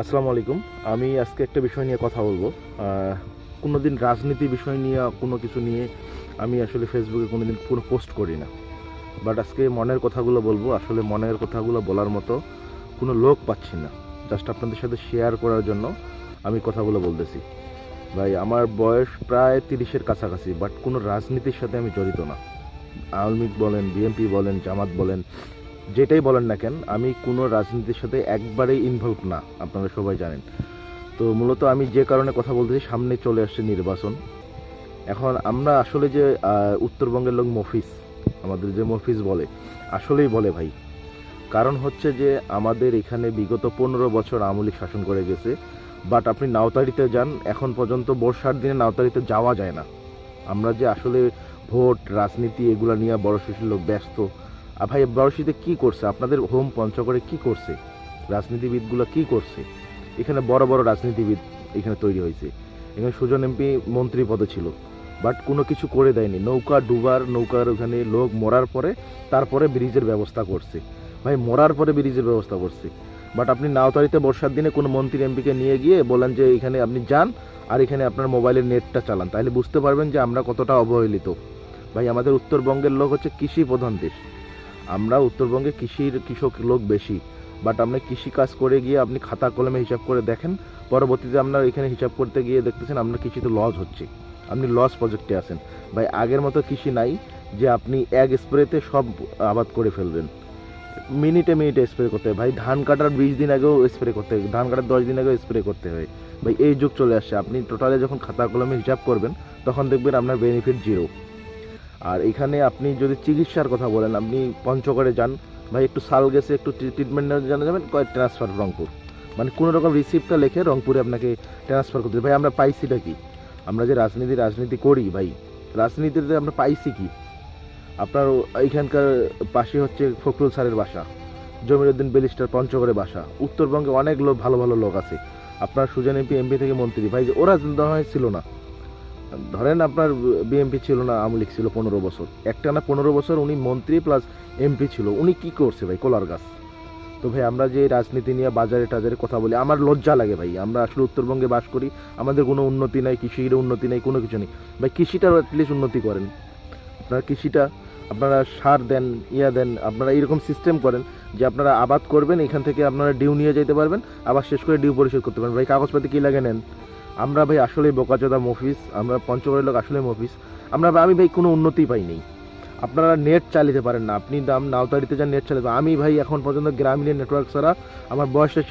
আসসালামু আলাইকুম। আমি আজকে একটা বিষয় নিয়ে কথা বলব। কোনো দিন রাজনীতি বিষয় নিয়ে কোনো কিছু নিয়ে আমি আসলে ফেসবুকে কোনো দিন কোনো পোস্ট করি না। বাট আজকে মনের কথাগুলো বলব। আসলে মনের কথাগুলো বলার মতো কোনো লোক পাচ্ছি না। জাস্ট আপনাদের সাথে শেয়ার করার জন্য আমি কথাগুলো বলতেছি। ভাই, আমার বয়স প্রায় তিরিশের কাছাকাছি বাট কোনো রাজনীতির সাথে আমি জড়িত না। আওয়ামী লীগ বলেন, বিএনপি বলেন, জামাত বলেন যেটাই বলেন না কেন, আমি কোনো রাজনীতির সাথে একবারেই ইনভলভ না, আপনারা সবাই জানেন। তো মূলত আমি যে কারণে কথা বলতেছি সামনে চলে আসছে নির্বাচন। এখন আমরা আসলে যে উত্তরবঙ্গের লোক মফিস আমাদের যে মফিস বলে, আসলেই বলে ভাই। কারণ হচ্ছে যে, আমাদের এখানে বিগত পনেরো বছর আমলিক শাসন করে গেছে বাট আপনি নাওতারিতে যান, এখন পর্যন্ত বর্ষার দিনে নাওতারিতে যাওয়া যায় না। আমরা যে আসলে ভোট, রাজনীতি, এগুলো নিয়ে বড় শিশুর লোক ব্যস্ত ভাই বড়শিতে কি করছে? আপনাদের হোম পঞ্চগড়ে কি করছে? রাজনীতিবিদগুলো কি করছে? এখানে বড় বড় রাজনীতিবিদ এখানে তৈরি হয়েছে। এখানে সুজন এমপি মন্ত্রী পদে ছিল। বাট কোনো কিছু করে দেয়নি। নৌকা ডুবার, নৌকার ওখানে লোক মরার পরে, তারপরে ব্রিজের ব্যবস্থা করছে। ভাই, মরার পরে ব্রিজের ব্যবস্থা করছে। বাট আপনি নাওতারিতে বর্ষার দিনে কোনো মন্ত্রী এমপিকে নিয়ে গিয়ে বলেন যে, এখানে আপনি যান আর এখানে আপনার মোবাইলের নেটটা চালান। তাহলে বুঝতে পারবেন যে আমরা কতটা অবহেলিত। ভাই, আমাদের উত্তরবঙ্গের লোক হচ্ছে কৃষি প্রধান দেশ। আমরা উত্তরবঙ্গে কৃষির কৃষক লোক বেশি বাট আপনি কৃষি কাজ করে গিয়ে আপনি খাতা কলমে হিসাব করে দেখেন, পরবর্তীতে আপনার এখানে হিসাব করতে গিয়ে দেখতেছেন আপনার কৃষিতে লস হচ্ছে, আপনি লস প্রজেক্টে আছেন। ভাই, আগের মতো কৃষি নাই যে আপনি এক স্প্রেতে সব আবাদ করে ফেলবেন। মিনিটে মিনিটে স্প্রে করতে হয়। ভাই, ধান কাটার বিশ দিন আগেও স্প্রে করতে হয়। ধান কাটার দশ দিন আগেও স্প্রে করতে হয়। ভাই, এই যুগ চলে আসছে। আপনি টোটালে যখন খাতা কলমে হিসাব করবেন, তখন দেখবেন আপনার বেনিফিট জিরো আর এখানে আপনি যদি চিকিৎসার কথা বলেন, আপনি পঞ্চগড়ে যান, ভাই একটু সাল গেছে, একটু ট্রিটমেন্ট জানা যাবেন ট্রান্সফার রংপুর। মানে কোনো রকম রিসিপ্টটা লেখে রংপুরে আপনাকে ট্রান্সফার করতে ভাই, আমরা পাইছিটা কি? আমরা যে রাজনীতি রাজনীতি করি, ভাই, রাজনীতিতে আমরা পাইছি কি? আপনার এইখানকার পাশে হচ্ছে ফখরুল স্যারের বাসা, জমিরুদ্দিন বেলিস্টার পঞ্চগড়ে বাসা। উত্তরবঙ্গে অনেক লোক, ভালো ভালো লোক আছে। আপনার সুজন এমপি এমপি থেকে মন্ত্রী। ভাই ওরা হয় ছিল না। ধরেন আপনার বিএমপি ছিল না, আওয়ামী লীগ ছিল পনেরো বছর। একটা না পনেরো বছর উনি মন্ত্রী প্লাস এমপি ছিল। উনি কি করছে ভাই? কলার গাছ। তো ভাই, আমরা যে রাজনীতি নিয়ে বাজারে টাজারে কথা বলি, আমার লজ্জা লাগে ভাই। আমরা আসলে উত্তরবঙ্গে বাস করি, আমাদের কোনো উন্নতি নাই, কৃষির উন্নতি নেই, কোনো কিছু নেই। ভাই কৃষিটার অ্যাটলিস্ট উন্নতি করেন। আপনারা কৃষিটা, আপনারা সার দেন, ইয়া দেন, আপনারা এইরকম সিস্টেম করেন যে আপনারা আবাদ করবেন, এখান থেকে আপনারা ডিউ নিয়ে যেতে পারবেন, আবার শেষ করে ডিউ পরিশোধ করতে পারবেন। ভাই, কাগজপাতি কী লাগে নেন? আমরা ভাই আসলে বোকাচোদা মফিস আমরা পঞ্চগড়ের লোক আসলে মফিস আমরা আমি ভাই কোনো উন্নতি পাইনি। আপনারা নেট চালিতে পারেন না, আপনি দাম নাওতারিতে যান, নেট চালিতে আমি ভাই এখন পর্যন্ত গ্রামীণ নেটওয়ার্ক ছাড়া আমার বয়সটা